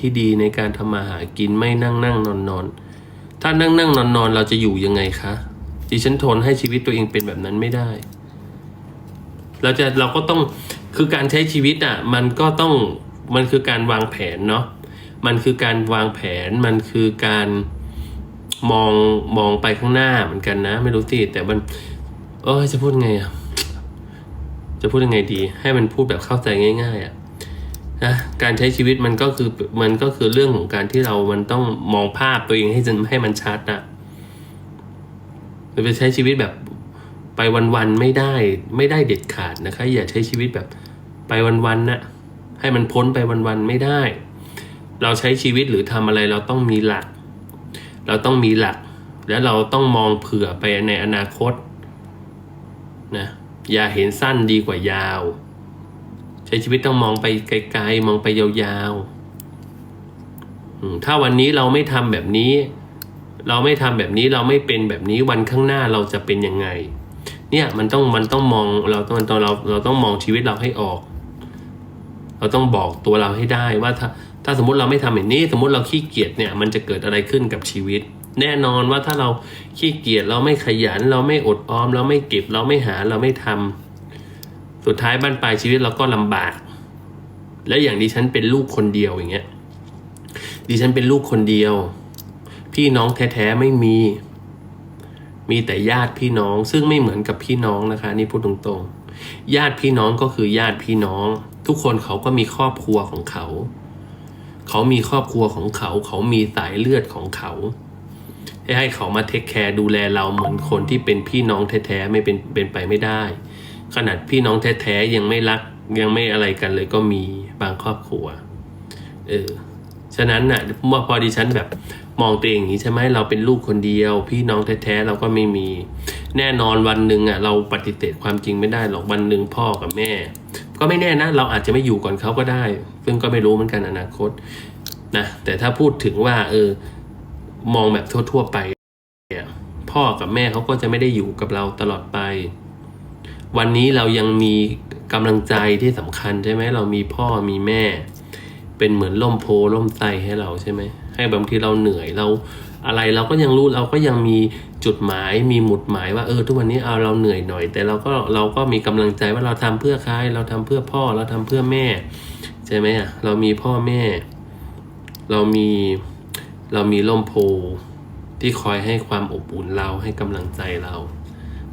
ที่ดีในการทำมาหากินไม่นั่งนั่งนอนนอนถ้านั่งนั่งนอนนอนเราจะอยู่ยังไงคะดิฉันทนให้ชีวิตตัวเองเป็นแบบนั้นไม่ได้ เราจะเราก็ต้องคือการใช้ชีวิตอะ มันก็ต้องมันคือการวางแผนเนาะมันคือการวางแผนมันคือการมองมองไปข้างหน้าเหมือนกันนะ ไม่รู้สิแต่มันเออจะพูดไงอะจะพูดยังไงดี ให้มันพูดแบบเข้าใจง่าย ๆอะ นะการใช้ชีวิตมันก็คือมันก็คือเรื่องของการที่เรามันต้องมองภาพตัวเองให้จนให้มันชัดนะมันไปใช้ชีวิตแบบไปวันๆไม่ได้ไม่ได้เด็ดขาดนะคะ อย่าใช้ชีวิตแบบไปวันๆนะให้มันพ้นไปวันๆไม่ได้ เราใช้ชีวิตหรือทำอะไรเราต้องมีหลัก เราต้องมีหลัก แล้วเราต้องมองเผื่อไปในอนาคตนะอย่าเห็นสั้นดีกว่ายาว ช้ชีวิตต้องมองไปไกลๆ มองไปยาวๆถ้าวันนี้เราไม่ทำแบบนี้ เราไม่ทำแบบนี้เราไม่เป็นแบบนี้วันข้างหน้าเราจะเป็นยังไง เนี่ยมันต้องมันต้องมองเราต้องมันต้องเราเราต้องมองชีวิตเราให้ออก เราต้องบอกตัวเราให้ได้ว่าถ้าถ้าสมมติเราไม่ทำแบบนี้ สมมติเราขี้เกียจเนี่ยมันจะเกิดอะไรขึ้นกับชีวิต แน่นอนว่าถ้าเราขี้เกียจเราไม่ขยัน เราไม่อดออม เราไม่เก็บเราไม่หาเราไม่ทำ สุดท้ายบ้านปลายชีวิตเราก็ลำบาก และอย่างดิฉันเป็นลูกคนเดียวอย่างเงี้ย ดิฉันเป็นลูกคนเดียว พี่น้องแท้ๆไม่มี มีแต่ญาติพี่น้อง ซึ่งไม่เหมือนกับพี่น้องนะคะ นี่พูดตรงๆ ญาติพี่น้องก็คือญาติพี่น้อง ทุกคนเขาก็มีครอบครัวของเขา เขามีครอบครัวของเขา เขามีสายเลือดของเขาให้ให้เขามาเทคแคร์ดูแลเราเหมือนคนที่เป็นพี่น้องแท้ๆไม่เป็นเป็นไปไม่ได้ ขนาดพี่น้องแท้ๆยังไม่รักยังไม่อะไรกันเลยก็มีบางครอบครัว เออ ฉะนั้นน่ะเมื่อพอดิฉันแบบมองตัวเองอย่างนี้ใช่ไหมเราเป็นลูกคนเดียว พี่น้องแท้ๆเราก็ไม่มี แน่นอนวันหนึ่งอะเราปฏิเสธความจริงไม่ได้หรอกวันหนึ่งพ่อกับแม่ ก็ไม่แน่นะ เราอาจจะไม่อยู่ก่อนเขาก็ได้ ซึ่งก็ไม่รู้เหมือนกันอนาคตนะแต่ถ้าพูดถึงว่า เออ มองแบบทั่วๆไปเนี่ยพ่อกับแม่เขาก็จะไม่ได้อยู่กับเราตลอดไป วันนี้เรายังมีกำลังใจที่สำคัญใช่ไหมเรามีพ่อมีแม่ เป็นเหมือนล่มโพล่มไทรให้เราใช่ไหมให้บางทีเราเหนื่อยเราอะไรเราก็ยังรู้เราก็ยังมีจุดหมายมีหมุดหมายว่าเออทุกวันนี้เอาเราเหนื่อยหน่อย แต่เราก็เราก็มีกำลังใจว่าเราทำเพื่อใครเราทำเพื่อพ่อเราทำเพื่อแม่ ใช่ไหมอะเรามีพ่อแม่ เรามีเรามีล่มโพที่คอยให้ความอบอุ่นเราให้กำลังใจเรา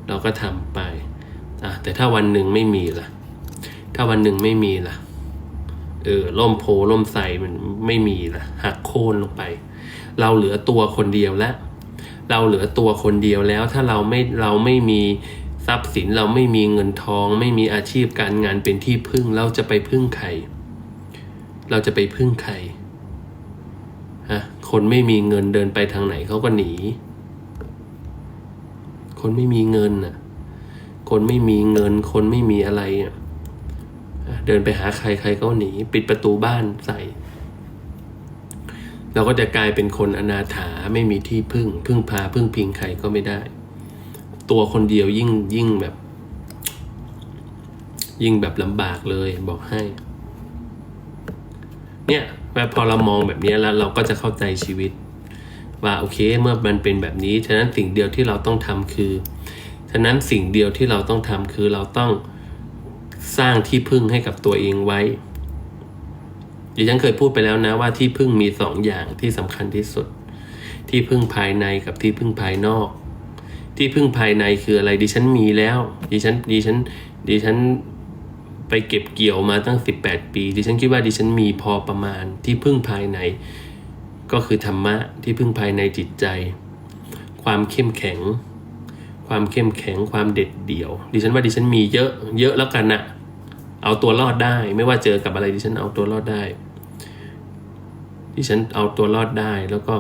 เราก็ทำไป อะแต่ถ้าวันหนึ่งไม่มีล่ะ ถ้าวันหนึ่งไม่มีล่ะ เออล่มโพล่มใสมันไม่มีล่ะ หักโค่นลงไป เราเหลือตัวคนเดียวแล้ว เราเหลือตัวคนเดียวแล้ว ถ้าเราไม่เราไม่มีทรัพย์สินเราไม่มีเงินทอง ไม่มีอาชีพการงานเป็นที่พึ่งเราจะไปพึ่งใคร เราจะไปพึ่งใครฮะคนไม่มีเงินเดินไปทางไหนเขาก็หนี คนไม่มีเงินน่ะ คนไม่มีเงิน คนไม่มีอะไรเดินไปหาใครใครก็หนี ปิดประตูบ้านใส่ เราก็จะกลายเป็นคนอนาถาไม่มีที่พึ่ง พึ่งพาพึ่งพิงใครก็ไม่ได้ ตัวคนเดียวยิ่งยิ่งแบบ ยิ่งแบบลำบากเลยบอกให้ เนี่ยพอเรามองแบบนี้แล้วเราก็จะเข้าใจชีวิต ว่าโอเคเมื่อมันเป็นแบบนี้ ฉะนั้นสิ่งเดียวที่เราต้องทำคือ ฉะนั้นสิ่งเดียวที่เราต้องทำคือเราต้องสร้างที่พึ่งให้กับตัวเองไว้ดิฉันเคยพูดไปแล้วนะว่าที่พึ่งมีสองอย่างที่สำคัญที่สุด ที่พึ่งภายในกับที่พึ่งภายนอก ที่พึ่งภายในคืออะไรดิฉันมีแล้วดิฉันดิฉันดิฉันไปเก็บเกี่ยวมาตั้งสิบแปดปีดิฉันคิดว่าดิฉันมีพอประมาณที่พึ่งภายใน ก็คือธรรมะที่พึ่งภายในจิตใจ ความเข้มแข็ง ความเข้มแข็งความเด็ดเดี่ยว ดิฉันว่าดิฉันมีเยอะเยอะแล้วกันนะเอาตัวรอดได้ ไม่ว่าเจอกับอะไรดิฉันเอาตัวรอดได้ ดิฉันเอาตัวรอดได้แล้วก็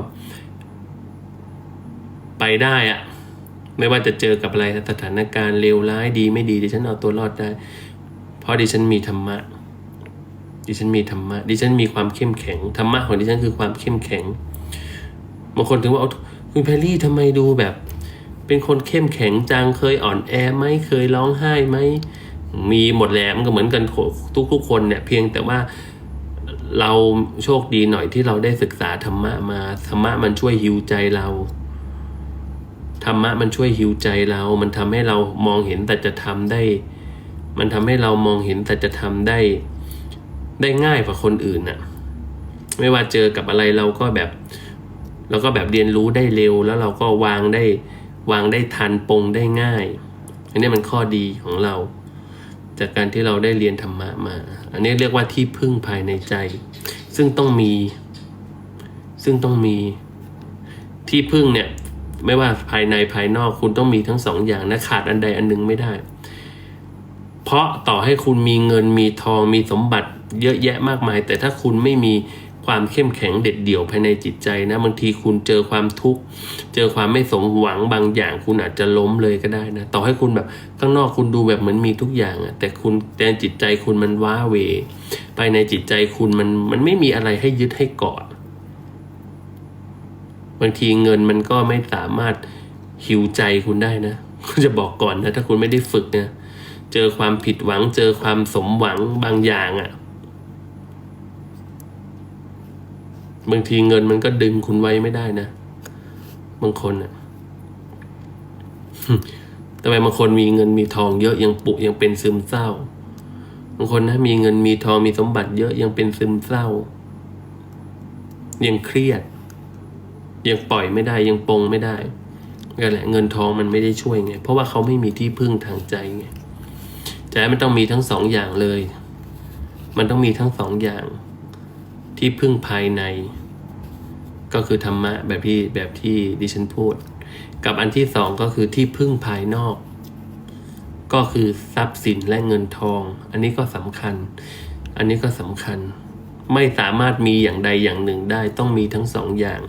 ไปได้อะไม่ว่าจะเจอกับอะไรสถานการณ์เลวร้ายดีไม่ดีดิฉันเอาตัวรอดได้ เพราะดิฉันมีธรรมะ ดิฉันมีธรรมะ ดิฉันมีความเข้มแข็งธรรมะของดิฉันคือความเข้มแข็งบางคนถึงว่าเอาคุณแพรรี่ทำไมดูแบบ เป็นคนเข้มแข็งจังเคยอ่อนแอไหมเคยร้องไห้ไหมมีหมดแหล้วมันก็เหมือนกันทุกทุกๆคนเนี่ยเพียงแต่ว่าเราโชคดีหน่อยที่เราได้ศึกษาธรรมะมาธรรมะมันช่วยฮิวใจเราธรรมะมันช่วยฮิวใจเรา มันทำให้เรามองเห็นแต่จะทำได้ มันทำให้เรามองเห็นแต่จะทำได้ ได้ง่ายกว่าคนอื่นน่ะ ไม่ว่าเจอกับอะไรเราก็แบบ เราก็แบบเรียนรู้ได้เร็วแล้วเราก็วางได้ วางได้ทันปรงได้ง่าย อันนี้มันข้อดีของเรา จากการที่เราได้เรียนธรรมะมา อันนี้เรียกว่าที่พึ่งภายในใจ ซึ่งต้องมี ซึ่งต้องมีที่พึ่งเนี่ยไม่ว่าภายในภายนอกคุณต้องมีทั้งสองอย่างนะขาดอันใดอันหนึ่งไม่ได้ เพราะต่อให้คุณมีเงินมีทองมีสมบัติเยอะแยะมากมาย แต่ถ้าคุณไม่มี ความเข้มแข็งเด็ดเดี่ยวภายในจิตใจนะบางทีคุณเจอความทุกข์เจอความไม่สมหวังบางอย่าง คุณอาจจะล้มเลยก็ได้นะต่อให้คุณแบบข้างนอกคุณดูแบบเหมือนมีทุกอย่างอะแต่คุณแต่จิตใจคุณมันว้าเวภายในจิตใจคุณมันมันไม่มีอะไรให้ยึดให้เกาะบางทีเงินมันก็ไม่สามารถหิวใจคุณได้นะจะบอกก่อนนะถ้าคุณไม่ได้ฝึกนะเจอความผิดหวังเจอความสมหวังบางอย่างอะ่ะ บางทีเงินมันก็ดึงคุณไว้ไม่ได้นะ บางคนอะ่ะทำไมบางคนมีเงินมีทองเยอะยังปุยังเป็นซึมเศร้า บางคนนะมีเงินมีทองมีสมบัติเยอะยังเป็นซึมเศร้า ยังเครียด ยังปล่อยไม่ได้ยังปงไม่ได้นั่นแหละเงินทองมันไม่ได้ช่วยไง เพราะว่าเขาไม่มีที่พึ่งทางใจไงใจมันต้องมีทั้งสองอย่างเลย มันต้องมีทั้งสองอย่าง ที่พึ่งภายใน ก็คือธรรมะแบบที่แบบที่ดิฉันพูด กับอันที่สองก็คือที่พึ่งภายนอก ก็คือทรัพย์สินและเงินทอง อันนี้ก็สำคัญ อันนี้ก็สำคัญ ไม่สามารถมีอย่างใดอย่างหนึ่งได้ต้องมีทั้งสองอย่าง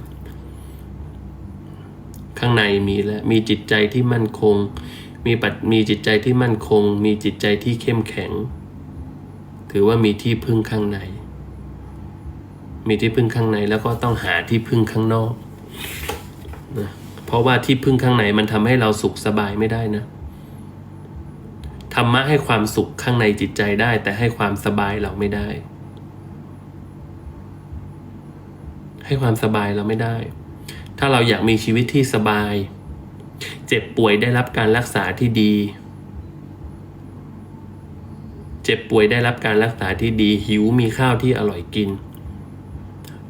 ข้างในมีแล้วมีจิตใจที่มั่นคง มีปัจมีจิตใจที่มั่นคง มีจิตใจที่เข้มแข็ง ถือว่ามีที่พึ่งข้างใน มีที่พึ่งข้างในแล้วก็ต้องหาที่พึ่งข้างนอกนะเพราะว่าที่พึ่งข้างในมันทำให้เราสุขสบายไม่ได้นะธรรมะให้ความสุขข้างในจิตใจได้ แต่ให้ความสบายเราไม่ได้ ให้ความสบายเราไม่ได้ ถ้าเราอยากมีชีวิตที่สบาย เจ็บป่วยได้รับการรักษาที่ดี เจ็บป่วยได้รับการรักษาที่ดี หิวมีข้าวที่อร่อยกิน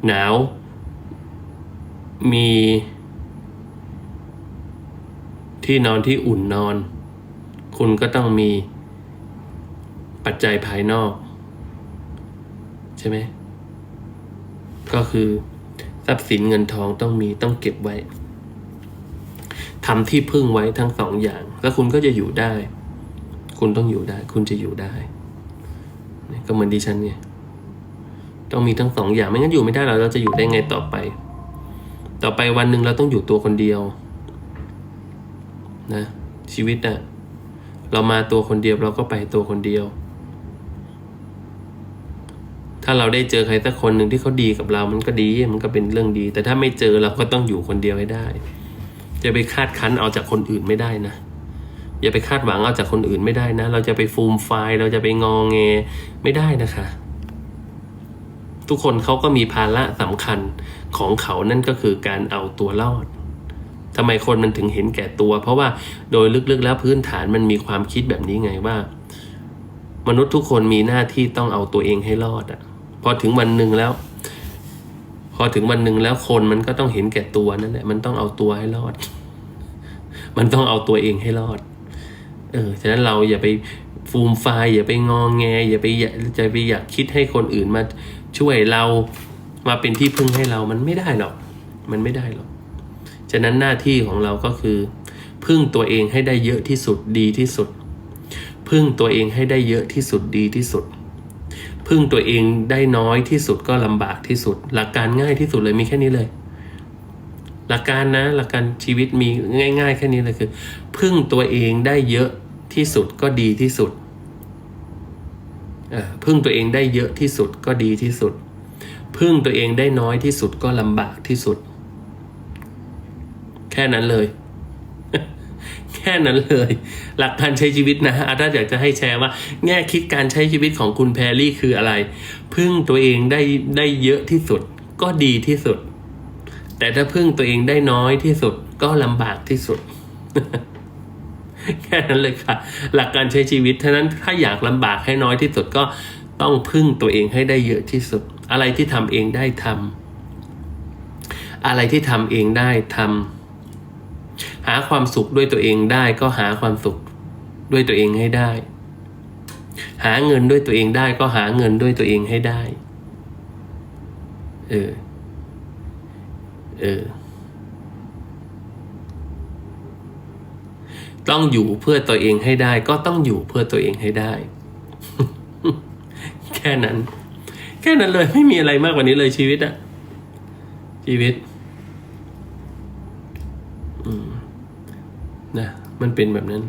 หนาว มีที่นอนที่อุ่นนอน คุณก็ต้องมีปัจจัยภายนอก ใช่ไหม ก็คือทรัพย์สินเงินทองต้องมีต้องเก็บไว้ทำที่พึ่งไว้ทั้งสองอย่าง แล้วคุณก็จะอยู่ได้ คุณต้องอยู่ได้ คุณจะอยู่ได้ ก็เหมือนดิฉันไง ต้องมีทั้งสองอย่างไม่งั้นอยู่ไม่ได้เราเราจะอยู่ได้ไงต่อไป ต่อไปวันหนึ่งเราต้องอยู่ตัวคนเดียว นะ ชีวิตอะเรามาตัวคนเดียวเราก็ไปตัวคนเดียว ถ้าเราได้เจอใครสักคนหนึ่งที่เขาดีกับเรา มันก็ดี มันก็เป็นเรื่องดี แต่ถ้าไม่เจอเราก็ต้องอยู่คนเดียวให้ได้ จะไปคาดคั้นเอาจากคนอื่นไม่ได้นะ อย่าไปคาดหวังเอาจากคนอื่นไม่ได้นะ เราจะไปฟูมไฟล์เราจะไปงองแงไม่ได้นะคะ ทุกคนเขาก็มีภาระสำคัญของเขานั่นก็คือการเอาตัวรอดทำไมคนมันถึงเห็นแก่ตัว เพราะว่าโดยลึกๆแล้วพื้นฐานมันมีความคิดแบบนี้ไงว่า มนุษย์ทุกคนมีหน้าที่ต้องเอาตัวเองให้รอดอะ่ะพอถึงวันหนึ่งแล้ว พอถึงวันหนึ่งแล้วคนมันก็ต้องเห็นแก่ตัวนั่นแหละมันต้องเอาตัวให้รอด มันต้องเอาตัวเองให้รอด เออฉะนั้นเราอย่าไปฟูมไฟอย่าไปงองแง อย่าไปอย่าจไปอยากคิดให้คนอื่นมา ช่วยเรามาเป็นที่พึ่งให้เรามันไม่ได้หรอก มันไม่ได้หรอก ฉะนั้นหน้าที่ของเราก็คือ พึ่งตัวเองให้ได้เยอะที่สุดดีที่สุด พึ่งตัวเองให้ได้เยอะที่สุดดีที่สุด พึ่งตัวเองได้น้อยที่สุดก็ลำบากที่สุด หลักการง่ายที่สุดเลยมีแค่นี้เลย หลักการนะ หลักการชีวิตมีง่าย ๆ แค่นี้เลยคือ พึ่งตัวเองได้เยอะที่สุดก็ดีที่สุด พึ่งตัวเองได้เยอะที่สุดก็ดีที่สุด พึ่งตัวเองได้น้อยที่สุดก็ลำบากที่สุด แค่นั้นเลย แค่นั้นเลย หลักการใช้ชีวิตนะอาถ้าอยากจะให้แชร์ว่า แง่คิดการใช้ชีวิตของคุณแพรรี่คืออะไร พึ่งตัวเองได้ได้เยอะที่สุด ก็ดีที่สุด แต่ถ้าพึ่งตัวเองได้น้อยที่สุด ก็ลำบากที่สุด แค่นั้นเลยค่ะ หลักการใช้ชีวิตเท่านั้นถ้าอยากลำบากให้น้อยที่สุดก็ต้องพึ่งตัวเองให้ได้เยอะที่สุด อะไรที่ทำเองได้ทำอะไรที่ทำเองได้ทำหาความสุขด้วยตัวเองได้ก็หาความสุขด้วยตัวเองให้ได้ หาเงินด้วยตัวเองได้ก็หาเงินด้วยตัวเองให้ได้ เออ เออ ต้องอยู่เพื่อตัวเองให้ได้ ก็ต้องอยู่เพื่อตัวเองให้ได้ แค่นั้น แค่นั้นเลยไม่มีอะไรมากกว่านี้เลยชีวิตอะชีวิตนะมันเป็นแบบนั้น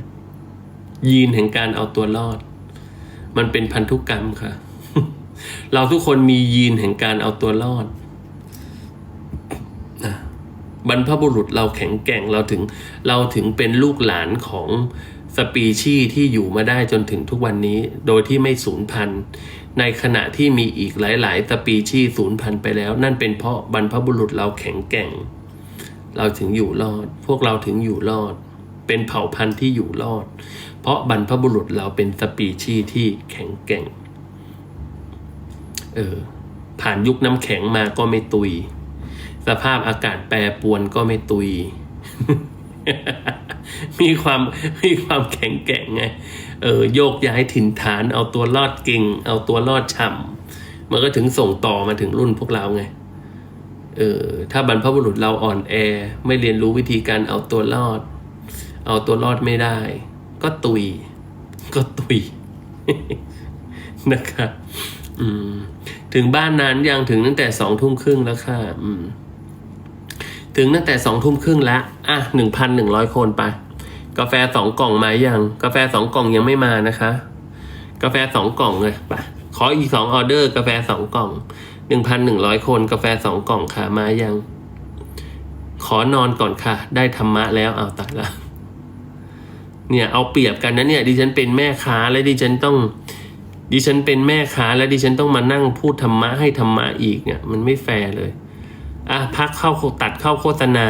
ยีนแห่งการเอาตัวรอด มันเป็นพันธุกรรมค่ะ เราทุกคนมียีนแห่งการเอาตัวรอด บรรพบุรุษเราแข็งแกร่งเราถึงเราถึงเป็นลูกหลานของสปีชีส์ที่อยู่มาได้จนถึงทุกวันนี้ โดยที่ไม่สูญพันธุ์ในขณะที่มีอีกหลาย ๆ สปีชีส์สูญพันธุ์ไปแล้ว นั่นเป็นเพราะบรรพบุรุษเราแข็งแกร่ง เราถึงอยู่รอด พวกเราถึงอยู่รอด เป็นเผ่าพันธุ์ที่อยู่รอด เพราะบรรพบุรุษเราเป็นสปีชีส์ที่แข็งแกร่ง เออผ่านยุคน้ำแข็งมาก็ไม่ตุย สภาพอากาศแปรปรวนก็ไม่ตุย มีความมีความแข็งแกร่งไง เออโยกย้ายถิ่นฐาน เอาตัวรอดเก่ง เอาตัวรอดช่ำมันก็ถึงส่งต่อมาถึงรุ่นพวกเราไง เออถ้าบรรพบุรุษเราอ่อนแอ ไม่เรียนรู้วิธีการเอาตัวรอด เอาตัวรอดไม่ได้ ก็ตุย ก็ตุยนะครับอืมถึงบ้านนั้นยังถึงตั้งแต่สองทุ่มครึ่งแล้วค่ะ อืม ถึงตั้งแต่สองทุ่มครึ่งแล้วอะหนึ่งพันหนึ่งร้อยคนไป กาแฟสองกล่องมายัง กาแฟสองกล่องยังไม่มานะคะ กาแฟสองกล่องเลยไปขออีกสองออเดอร์ กาแฟสองกล่องหนึ่งพันหนึ่งร้อยคนกาแฟสองกล่องค่ะมายัง ขอนอนก่อนค่ะ ได้ธรรมะแล้วเอาตัดละเนี่ยเอาเปรียบกันนะเนี่ยดิฉันเป็นแม่ค้าและดิฉันต้องดิฉันเป็นแม่ค้าและดิฉันต้องมานั่งพูดธรรมะให้ธรรมะอีกเนี่ย มันไม่แฟร์เลย อะพักเข้าตัดเข้าโฆษณา